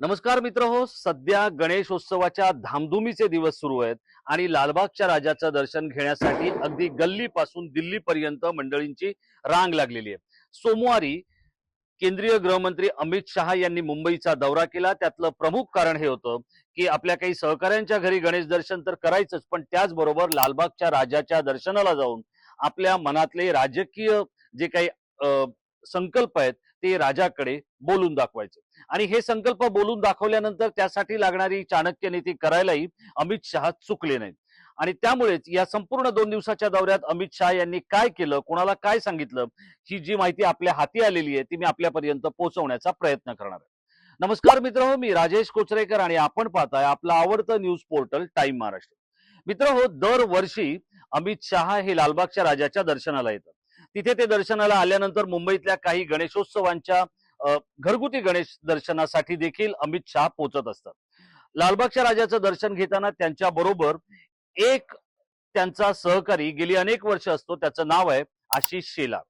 नमस्कार मित्र हो सध्या गणेशोत्सवाच्या धामधुमीचे दिवस सुरू आहेत आणि लालबागच्या राजाचं दर्शन घेण्यासाठी अगदी गल्लीपासून दिल्लीपर्यंत मंडळींची रांग लागलेली आहे. सोमवारी केंद्रीय गृहमंत्री अमित शहा यांनी मुंबईचा दौरा केला. त्यातलं प्रमुख कारण हे होतं की आपल्या काही सहकाऱ्यांच्या घरी गणेश दर्शन तर करायचंच पण त्याचबरोबर लालबागच्या राजाच्या दर्शनाला जाऊन आपल्या मनातले राजकीय जे काही संकल्प आहेत ते राजाकडे बोलून दाखवायचे. आणि हे संकल्प बोलून दाखवल्यानंतर त्यासाठी लागणारी चाणक्य नीती करायलाही अमित शहा चुकले नाहीत. आणि त्यामुळेच या संपूर्ण दोन दिवसाच्या दौऱ्यात अमित शहा यांनी काय केलं कोणाला काय सांगितलं ही जी माहिती आपल्या हाती आलेली आहे ती मी आपल्यापर्यंत पोहोचवण्याचा प्रयत्न करणार आहे. नमस्कार मित्र हो मी राजेश कोचरेकर आणि आपण पाहताय आपलं आवडतं न्यूज पोर्टल टाइम महाराष्ट्र. मित्र हो दरवर्षी अमित शहा हे लालबागच्या राजाच्या दर्शनाला येतात. तिथे ते दर्शनाला आल्यानंतर मुंबईतल्या काही गणेशोत्सवांच्या घरगुती गणेश दर्शनासाठी देखील अमित शहा पोहोचत असतात. लालबागच्या राजाचं दर्शन घेताना त्यांच्या बरोबर एक त्यांचा सहकारी गेली अनेक वर्ष असतो त्याचं नाव आहे आशिष शेलार.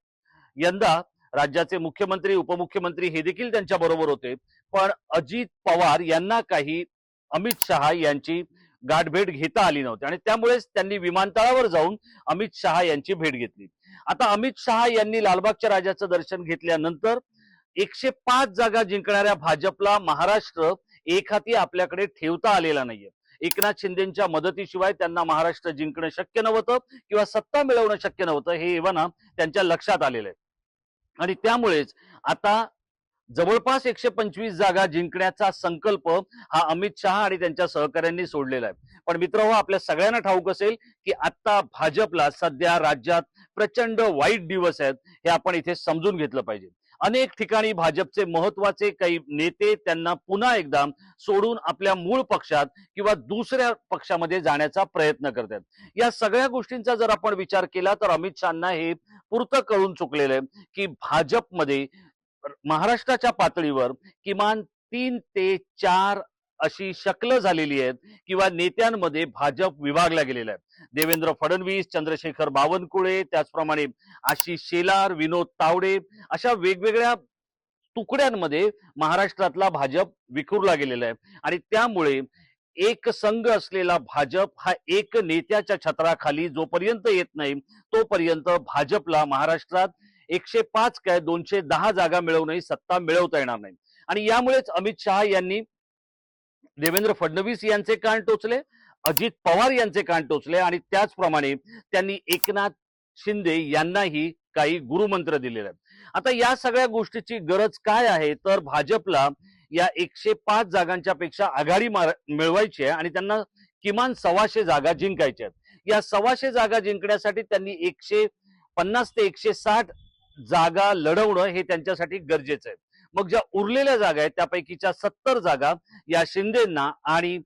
यंदा राज्याचे मुख्यमंत्री उपमुख्यमंत्री हे देखील त्यांच्या बरोबर होते. पण अजित पवार यांना काही अमित शहा यांची गाठभेट घेता आली नव्हती. आणि त्यामुळेच त्यांनी विमानतळावर जाऊन अमित शहा यांची भेट घेतली. आता अमित शहा यांनी लालबागच्या राजाचं दर्शन घेतल्यानंतर एकशे पाच जागा जिंकणाऱ्या भाजपला महाराष्ट्र एक हाती आपल्याकडे ठेवता आलेला नाहीये. एकनाथ शिंदेच्या मदतीशिवाय त्यांना महाराष्ट्र जिंकणं शक्य नव्हतं किंवा सत्ता मिळवणं शक्य नव्हतं हे एव्हाना त्यांच्या लक्षात आलेलं आहे. आणि त्यामुळेच आता जवळपास एकशे पंचवीस जागा जिंकण्याचा संकल्प हा अमित शहा आणि त्यांच्या सहकाऱ्यांनी सोडलेला आहे. पण मित्र हो आपल्या सगळ्यांना ठाऊक असेल की आता भाजपला सध्या राज्यात प्रचंड वाईट दिवस आहेत हे आपण इथे समजून घेतलं पाहिजे. अनेक ठिकाणी भाजपचे महत्त्वाचे काही नेते त्यांना पुन्हा एकदा सोडून आपल्या मूळ पक्षात किंवा दुसऱ्या पक्षामध्ये जाण्याचा प्रयत्न करतात या सगळ्या गोष्टींचा जर आपण विचार केला तर अमित शहाना हे पुरतं कळून चुकलेलं आहे की भाजपमध्ये महाराष्ट्राच्या पातळीवर किमान तीन ते चार अशी शकलं झालेली आहेत किंवा नेत्यांमध्ये भाजप विभागला गेलेला आहे देवेंद्र फडणवीस चंद्रशेखर बावनकुळे त्याचप्रमाणे आशिष शेलार विनोद तावडे अशा वेगवेगळ्या तुकड्यांमध्ये महाराष्ट्रातला भाजप विखुरला गेलेला आहे. आणि त्यामुळे एक संघ असलेला भाजप हा एक नेत्याच्या छत्राखाली जोपर्यंत येत नाही तोपर्यंत भाजपला महाराष्ट्रात एकशे पाच काय दोनशे दहा जागा मिळवूनही सत्ता मिळवता येणार नाही. आणि यामुळेच अमित शहा यांनी देवेंद्र फडणवीस यांचे कान टोचले अजित पवार यांचे कान टोचले आणि त्याचप्रमाणे त्यांनी एकनाथ शिंदे यांनाही काही गुरुमंत्र दिलेले आहेत. आता या सगळ्या गोष्टीची गरज काय आहे? तर भाजपला या एकशे पाच जागांच्या पेक्षा आघाडी मार- मिळवायची आहे आणि त्यांना किमान सव्वाशे जागा जिंकायच्या आहेत. या सव्वाशे जागा जिंकण्यासाठी त्यांनी एकशे पन्नास ते एकशे साठ जागा लढवणं हे त्यांच्यासाठी गरजेचं आहे. मग ज्या उरलेल्या जागा आहेत त्यापैकीच्या सत्तर जागा या शिंदेना आणि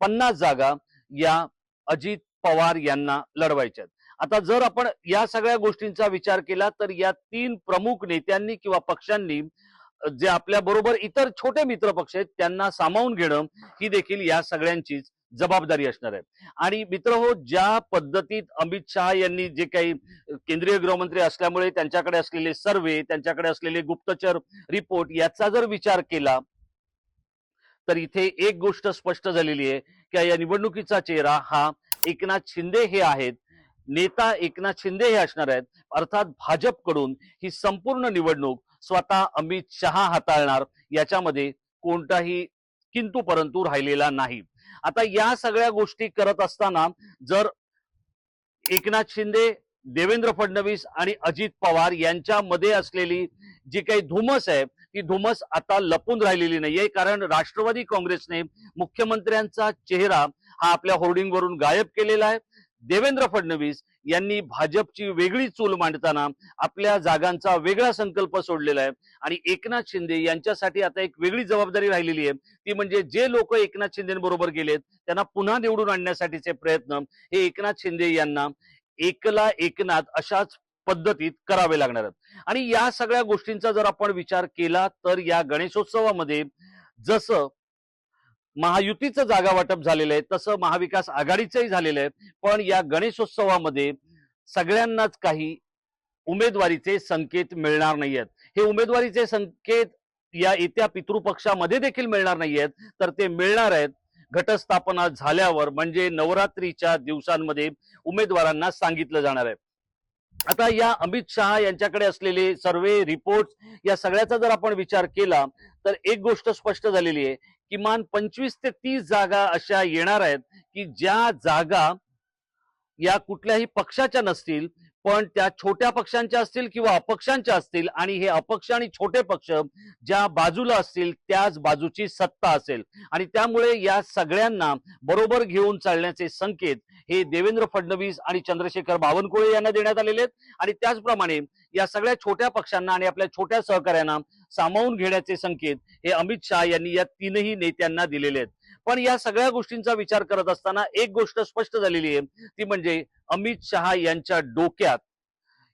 पन्नास जागा या अजित पवार यांना लढवायच्या आहेत. आता जर आपण या सगळ्या गोष्टींचा विचार केला तर या तीन प्रमुख नेत्यांनी किंवा पक्षांनी जे आपल्या बरोबर इतर छोटे मित्र पक्ष आहेत त्यांना सामावून घेणं ही देखील या सगळ्यांचीच जबाबदारी असणार आहे आणि मित्र हो ज्या पद्धतीत अमित शहा यांनी जे काही केंद्रीय गृहमंत्री असल्यामुळे त्यांच्याकडे असलेले सर्वे त्यांच्याकडे असलेले गुप्तचर रिपोर्ट याचा जर विचार केला तर इथे एक गोष्ट स्पष्ट झालेली आहे की या निवडणुकीचा चेहरा हा एकनाथ शिंदे हे आहेत. नेता एकनाथ शिंदे हे असणार आहेत. अर्थात भाजपकडून ही संपूर्ण निवडणूक स्वतः अमित शहा हाताळणार याच्यामध्ये कोणताही किंतु परंतु राहिलेला नाही. आता या सगळ्या गोष्टी करत असताना जर एकनाथ शिंदे देवेंद्र फडणवीस आणि अजित पवार यांच्यामध्ये असलेली जी काही धुमस आहे ती धुमस आता लपून राहिलेली नाहीये. कारण राष्ट्रवादी काँग्रेसने मुख्यमंत्र्यांचा चेहरा हा आपल्या होर्डिंगवरून गायब केलेला आहे. देवेंद्र फडणवीस यांनी भाजपची वेगळी चूल मांडताना आपल्या जागांचा वेगळा संकल्प सोडलेला आहे. आणि एकनाथ शिंदे यांच्यासाठी आता एक वेगळी जबाबदारी राहिलेली आहे. ती म्हणजे जे लोक एकनाथ शिंदेबरोबर गेलेत त्यांना पुन्हा निवडून आणण्यासाठीचे प्रयत्न हे एकनाथ शिंदे यांना एकला एकनाथ अशाच पद्धतीत करावे लागणार आहेत. आणि या सगळ्या गोष्टींचा जर आपण विचार केला तर या गणेशोत्सवामध्ये जसं महायुतीचं जागा वाटप झालेलं आहे. तसं महाविकास आघाडीचंही झालेलं आहे. पण या गणेशोत्सवामध्ये सगळ्यांनाच काही उमेदवारीचे संकेत मिळणार नाही आहेत. हे उमेदवारीचे संकेत या येत्या पितृपक्षामध्ये देखील मिळणार नाहीयेत तर ते मिळणार आहेत. घटस्थापना झाल्यावर म्हणजे नवरात्रीच्या दिवसांमध्ये उमेदवारांना सांगितलं जाणार आहे. आता या अमित शहा यांच्याकडे असलेले सर्वे रिपोर्ट या सगळ्याचा जर आपण विचार केला तर एक गोष्ट स्पष्ट झालेली आहे. किमान पंचवीस ते तीस जागा अशा येणार आहेत की ज्या जागा या कुठल्याही पक्षाच्या नसतील पण त्या छोट्या पक्षांच्या असतील किंवा अपक्षांच्या असतील आणि हे अपक्ष आणि छोटे पक्ष ज्या बाजूला असतील त्याच बाजूची सत्ता असेल. आणि त्यामुळे या सगळ्यांना बरोबर घेऊन चालण्याचे संकेत हे देवेंद्र फडणवीस आणि चंद्रशेखर बावनकुळे यांना देण्यात आलेले आहेत. आणि त्याचप्रमाणे या सगळ्या छोट्या पक्षांना आणि आपल्या छोट्या सहकार्यांना सामावून घेण्याचे संकेत हे अमित शहा यांनी या तीनही नेत्यांना दिलेले आहेत. पण या सगळ्या गोष्टींचा विचार करत असताना एक गोष्ट स्पष्ट झालेली आहे. ती म्हणजे अमित शहा यांच्या डोक्यात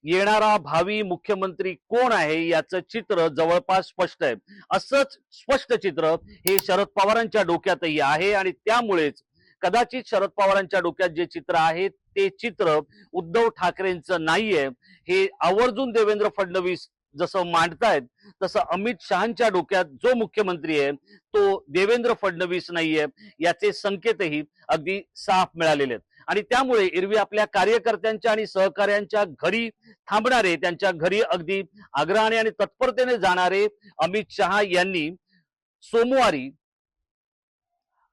येणारा भावी मुख्यमंत्री कोण आहे याचं चित्र जवळपास स्पष्ट आहे. असंच स्पष्ट चित्र हे शरद पवारांच्या डोक्यातही आहे आणि त्यामुळेच कदाचित शरद पवारांच्या डोक्यात जे चित्र आहे ते चित्र उद्धव ठाकरेंचं नाहीये. हे आवर्जून देवेंद्र फडणवीस जसं मांडतायत तसं अमित शहाच्या डोक्यात जो मुख्यमंत्री आहे तो देवेंद्र फडणवीस नाहीये याचे संकेतही अगदी साफ मिळालेले आहेत. आणि त्यामुळे एरवी आपल्या कार्यकर्त्यांच्या आणि सहकार्यांच्या घरी थांबणारे त्यांच्या घरी अगदी आग्रहाने आणि तत्परतेने जाणारे अमित शहा यांनी सोमवारी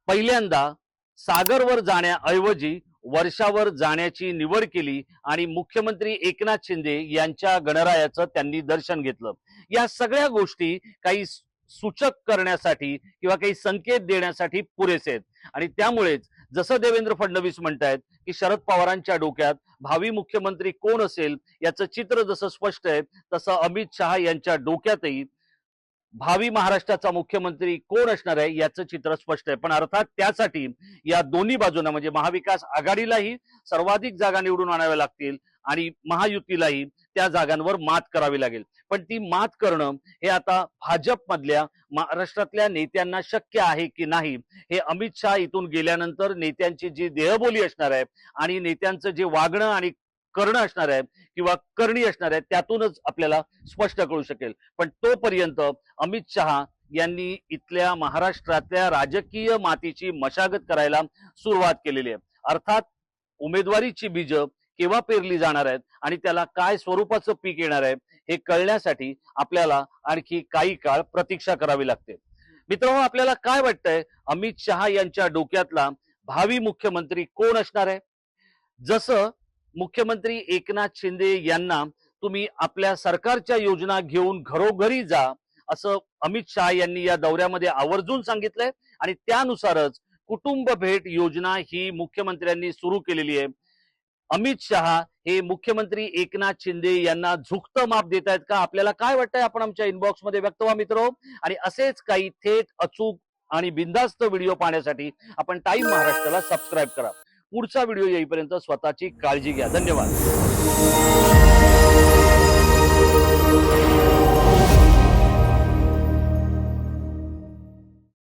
पहिल्यांदा सागरवर जाण्याऐवजी वर्षावर जाण्याची निवड केली आणि मुख्यमंत्री एकनाथ शिंदे यांच्या गणरायाचं त्यांनी दर्शन घेतलं. या सगळ्या गोष्टी काही सूचक करण्यासाठी किंवा काही संकेत देण्यासाठी पुरेसे आहेत. आणि त्यामुळेच जसं देवेंद्र फडणवीस म्हणतायत की शरद पवारांच्या डोक्यात भावी मुख्यमंत्री कोण असेल याचं चित्र जसं स्पष्ट आहे तसं अमित शहा यांच्या डोक्यातही भावी महाराष्ट्राचा मुख्यमंत्री कोण असणार आहे याचं चित्र स्पष्ट आहे. पण अर्थात त्यासाठी या दोन्ही बाजूंना म्हणजे महाविकास आघाडीलाही सर्वाधिक जागा निवडून आणाव्या लागतील आणि महायुतीलाही त्या जागांवर मात करावी लागेल. पण ती मात करणं हे आता भाजपमधल्या महाराष्ट्रातल्या नेत्यांना शक्य आहे की नाही हे अमित शहा इथून गेल्यानंतर नेत्यांची जी देहबोली असणार आहे आणि नेत्यांचं जे वागणं आणि कर्ण असणार आहे किंवा करणी असणार आहे त्यातूनच आपल्याला स्पष्ट कळू शकेल. पण तोपर्यंत अमित शहा यांनी इथल्या महाराष्ट्रातल्या राजकीय मातीची मशागत करायला सुरुवात केलेली आहे. अर्थात उमेदवारीची बीज केव्हा पेरली जाणार आहेत आणि त्याला काय स्वरूपाचं पीक येणार आहे हे कळण्यासाठी आपल्याला आणखी काही काळ प्रतीक्षा करावी लागते. मित्रांनो आपल्याला काय वाटतंय? अमित शहा यांच्या डोक्यातला भावी मुख्यमंत्री कोण असणार आहे? जसं मुख्यमंत्री एकनाथ शिंदे यांना तुम्ही आपल्या सरकारच्या योजना घेऊन घरोघरी जा असं अमित शहा यांनी या दौऱ्यामध्ये आवर्जून सांगितलंय. आणि त्यानुसारच कुटुंब भेट योजना ही मुख्यमंत्र्यांनी सुरू केलेली आहे. अमित शहा हे मुख्यमंत्री एकनाथ शिंदे यांना झुकतं माप देत आहेत का? आपल्याला काय वाटतंय आपण आमच्या इनबॉक्समध्ये व्यक्त व्हा मित्र? आणि असेच काही थेट अचूक आणि बिंदास्त व्हिडिओ पाहण्यासाठी आपण टाइम महाराष्ट्राला सबस्क्राईब करा. पुढचा व्हिडिओ येईपर्यंत स्वतःची काळजी घ्या. धन्यवाद.